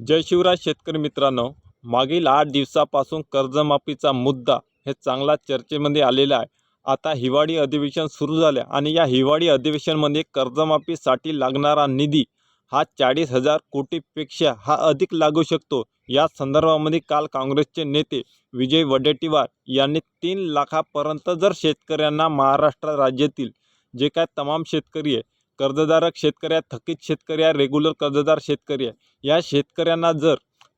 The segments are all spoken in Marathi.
जय शिवराज शेतकरी मित्रांनो मागील आठ दिवसापासून कर्जमाफीचा मुद्दा हे चांगला चर्चेमध्ये आलेला आहे. आता हिवाळी अधिवेशन सुरू झाले आणि या हिवाळी अधिवेशनमध्ये कर्जमाफीसाठी लागणारा निधी हा चाळीस हजार कोटीपेक्षा हा अधिक लागू शकतो. या संदर्भामध्ये काल काँग्रेसचे नेते विजय वडेट्टीवार यांनी तीन लाखापर्यंत जर शेतकऱ्यांना महाराष्ट्र राज्यातील जे काय तमाम शेतकरी आहे कर्जदारक शेतकरी आहे थकीत शेतकरी आहे रेग्युलर कर्जदार शेतकरी आहे या शेतकऱ्यांना जर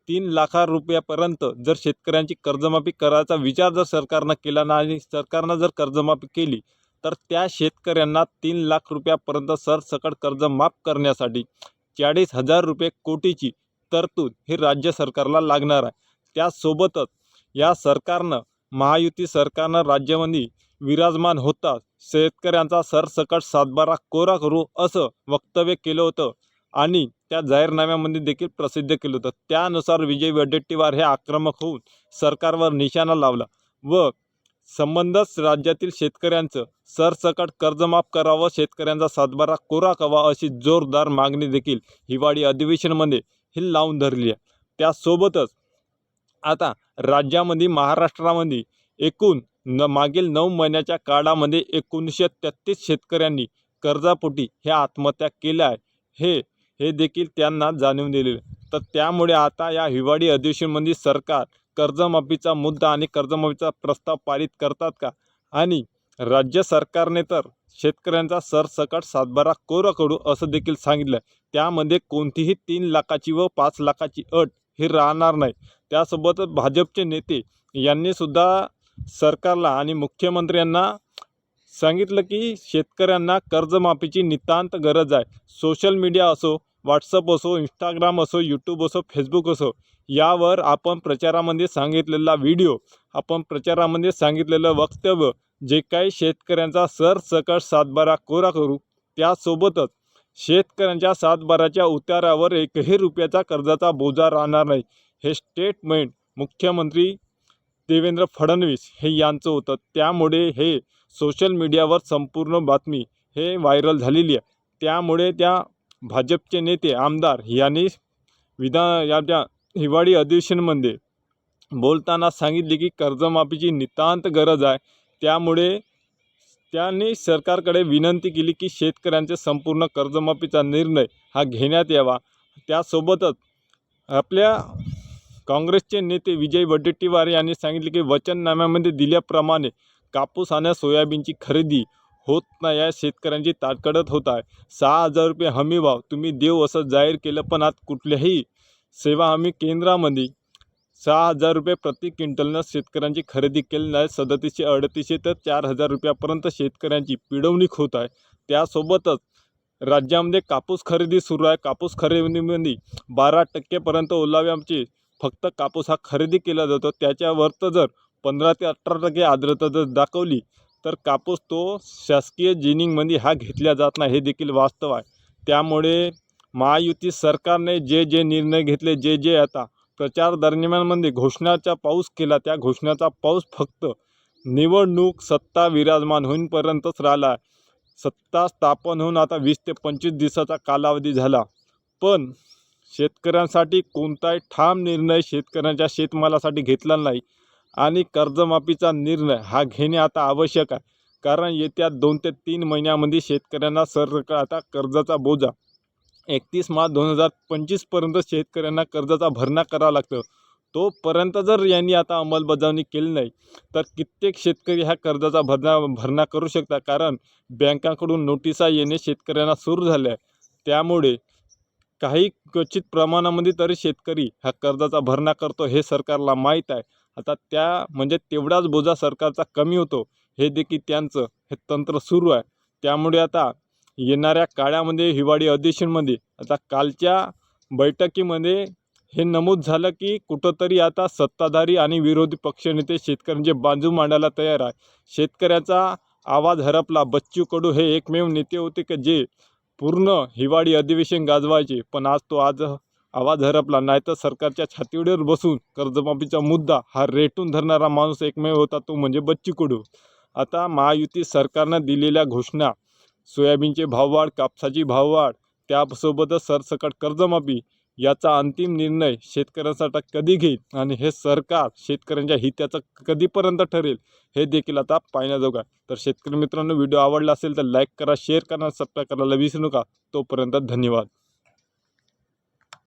तीन लाखा रुपयापर्यंत जर शेतकऱ्यांची कर्जमाफी करायचा विचार जर सरकारनं केला ना आणि सरकारनं जर कर्जमाफी केली तर त्या शेतकऱ्यांना तीन लाख रुपयापर्यंत सरसकट कर्ज माफ करण्यासाठी चाळीस हजार रुपये कोटीची तरतूद ही राज्य सरकारला लागणार आहे. त्यासोबतच या सरकारनं महायुती सरकारनं राज्यामध्ये विराजमान होता. शेतकऱ्यांचा सरसकट सातबारा कोरा करू असं वक्तव्य केलं होतं आणि त्या जाहीरनाम्यामध्ये देखील प्रसिद्ध केलं होतं. त्यानुसार विजय वडेट्टीवार हे आक्रमक होऊन सरकारवर निशाणा लावला व संबंधच राज्यातील शेतकऱ्यांचं सरसकट कर्जमाफ करावं शेतकऱ्यांचा सातबारा कोरा करावा अशी जोरदार मागणी देखील हिवाळी अधिवेशनमध्ये ही लावून धरली आहे. त्यासोबतच आता राज्यामध्ये महाराष्ट्रामध्ये एकूण न मागील नऊ महिन्याच्या काळामध्ये एकोणीसशे तेहतीस शेतकऱ्यांनी कर्जापोटी हे आत्महत्या केल्या आहे. हे हे देखील त्यांना जाणून दिलेलं. आहे. तर त्यामुळे आता या हिवाळी अधिवेशनमध्ये सरकार कर्जमाफीचा मुद्दा आणि कर्जमाफीचा प्रस्ताव पारित करतात का? आणि राज्य सरकारने तर शेतकऱ्यांचा सरसकट सातबारा कोरा करू असं देखील सांगितलं आहे. त्यामध्ये कोणतीही तीन लाखाची व पाच लाखाची अट ही राहणार नाही. त्यासोबतच भाजपचे नेते यांनी सुद्धा सरकारला आणि मुख्यमंत्र्यांना सांगितलं की शेतकऱ्यांना कर्जमाफीची नितांत गरज आहे. सोशल मीडिया असो व्हॉट्सअप असो इंस्टाग्राम असो यूट्यूब असो फेसबुक असो यावर आपण प्रचारामध्ये सांगितलेला व्हिडिओ आपण प्रचारामध्ये सांगितलेलं वक्तव्य जे काही शेतकऱ्यांचा सरसकट सातबारा कोरा करू त्यासोबतच शेतकऱ्यांच्या सातबाराच्या उतारावर एकही रुपयाचा कर्जाचा बोजा राहणार नाही. हे स्टेटमेंट मुख्यमंत्री देवेंद्र फडणवीस हे यांचं होतं. त्यामुळे हे सोशल मीडियावर संपूर्ण बातमी हे व्हायरल झालेली आहे. त्यामुळे त्या भाजपचे नेते आमदार यांनी विधान या त्या हिवाळी अधिवेशनमध्ये बोलताना सांगितले की कर्जमाफीची नितांत गरज आहे. त्यामुळे त्यांनी सरकारकडे विनंती केली की शेतकऱ्यांचे संपूर्ण कर्जमाफीचा निर्णय हा घेण्यात यावा. त्यासोबतच आपल्या काँग्रेसचे नेते विजय वडेट्टीवार यांनी सांगितले की वचननाम्यामध्ये दिल्याप्रमाणे कापूस आणि सोयाबीनची खरेदी होत नाही आहे शेतकऱ्यांची ताटकडत होत आहे. सहा हजार रुपये हमी भाव तुम्ही देऊ असं जाहीर केलं पण आज कुठल्याही सेवा हमी केंद्रामध्ये सहा हजार रुपये प्रति क्विंटलनं शेतकऱ्यांची खरेदी केली नाही. सदतीसशे अडतीसशे तर चार हजार रुपयापर्यंत शेतकऱ्यांची पिळवणूक होत आहे. त्यासोबतच राज्यामध्ये कापूस खरेदी सुरू आहे. कापूस खरेदीमध्ये बारा टक्केपर्यंत ओलाव्याची फक्त कापूस हा खरेदी केला जातो. त्याच्यावर जर पंधरा ते अठरा टक्के आर्द्रता जर दाखवली तर कापूस तो शासकीय जिनिंगमध्ये हा घेतला जात नाही. हे देखील वास्तव आहे. त्यामुळे महायुती सरकारने जे जे निर्णय घेतले जे जे आता प्रचार दरम्यानमध्ये घोषणाचा पाऊस केला त्या घोषणाचा पाऊस फक्त निवडणूक सत्ता विराजमान होईपर्यंतच राहिला आहे. सत्ता स्थापन होऊन आता वीस ते पंचवीस दिवसाचा कालावधी झाला. पण शेतकऱ्यांसाठी कोणताही ठाम निर्णय शेतकऱ्यांच्या शेतमालासाठी घेतला नाही आणि कर्जमाफीचा निर्णय हा घेणे आता आवश्यक आहे. कारण येत्या दोन ते तीन महिन्यामध्ये शेतकऱ्यांना सरकार आता कर्जाचा बोजा. एकतीस मार्च दोन हजार पंचवीसपर्यंत शेतकऱ्यांना कर्जाचा भरणा करावा लागतं. तोपर्यंत जर यांनी आता अंमलबजावणी केली नाही तर कित्येक शेतकरी ह्या कर्जाचा भरणा भरणा करू शकता कारण बँकाकडून नोटिसा येणे शेतकऱ्यांना सुरू झाले आहे. त्यामुळे काही क्वचित प्रमाणामध्ये तरी शेतकरी ह्या कर्जाचा भरणा करतो हे सरकारला माहीत आहे. आता त्या म्हणजे तेवढाच बोजा सरकारचा कमी होतो हे देखील त्यांचं हे तंत्र सुरू आहे. त्यामुळे आता येणाऱ्या काळामध्ये हिवाळी अधिवेशनमध्ये आता कालच्या बैठकीमध्ये हे नमूद झालं की कुठंतरी आता सत्ताधारी आणि विरोधी पक्षनेते शेतकऱ्यांचे बाजू मांडायला तयार आहे. शेतकऱ्याचा आवाज हरपला बच्चू कडू हे एकमेव नेते होते की जे पूर्ण हिवाळी अधिवेशन गाजवायचे पण आज तो आज आवाज हरपला. नाही तर सरकारच्या छातीवर बसून कर्जमाफीचा मुद्दा हा रेटून धरणारा माणूस एकमेव होता तो म्हणजे बच्ची कडू आता महायुती सरकारनं दिलेल्या घोषणा सोयाबीनचे भाववाढ कापसाची भाववाढ त्यासोबतच सरसकट कर्जमाफी याचा अंतिम निर्णय शेतकऱ्यांसाठी कधी घेईल आणि हे सरकार शेतकऱ्यांच्या हिताचं कधीपर्यंत ठरेल हे देखील आता पाहण्याजोगं आहे. तर शेतकरी मित्रांनो व्हिडिओ आवडला असेल तर लाईक करा शेअर करा सबस्क्राईब करायला विसरू नका. तोपर्यंत धन्यवाद.